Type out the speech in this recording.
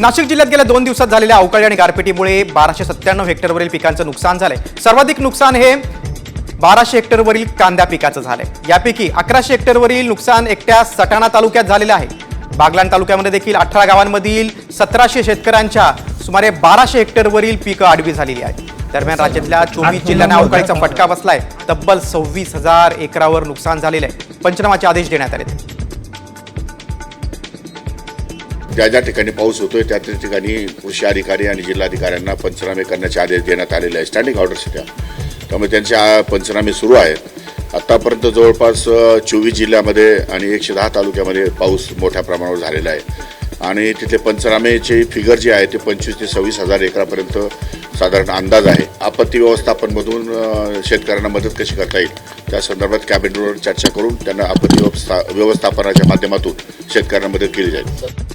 नाशिक जिल्ह्यात गेल्या दोन दिवसात झालेल्या अवकाळी आणि गारपिटीमुळे बाराशे सत्त्याण्णव हेक्टरवरील पिकांचं नुकसान झालंय. सर्वाधिक नुकसान हे बाराशे हेक्टरवरील कांदा पिकाचं झालंय. यापैकी अकराशे हेक्टरवरील नुकसान एकट्या सटाणा तालुक्यात झालेलं आहे. बागलाण तालुक्यामध्ये देखील अठरा गावांमधील सतराशे शेतकऱ्यांच्या सुमारे बाराशे हेक्टरवरील पिकं आडवी झालेली आहेत. दरम्यान राज्यातल्या चोवीस जिल्ह्यांना अवकाळीचा फटका बसलाय. तब्बल सव्वीस हजार एकरावर नुकसान झालेलं आहे. पंचनामाचे आदेश देण्यात आले ज्या ज्या ठिकाणी पाऊस होतोय त्या त्या ठिकाणी कृषी अधिकारी आणि जिल्हाधिकाऱ्यांना पंचनामे करण्याचे आदेश देण्यात आलेले आहे स्टँडिंग ऑर्डर्स त्या त्यामुळे त्यांचे पंचनामे सुरू आहेत. आतापर्यंत जवळपास चोवीस जिल्ह्यामध्ये आणि एकशे दहा तालुक्यामध्ये पाऊस मोठ्या प्रमाणावर झालेला आहे. आणि तिथले पंचनामेचे फिगर जे आहे ते पंचवीस ते सव्वीस हजार एकरापर्यंत साधारण अंदाज आहे. आपत्ती व्यवस्थापनमधून शेतकऱ्यांना मदत कशी करता येईल? त्या संदर्भात कॅबिनेटवर चर्चा करून त्यांना आपत्ती व्यवस्था व्यवस्थापनाच्या माध्यमातून शेतकऱ्यांना मदत केली जाईल.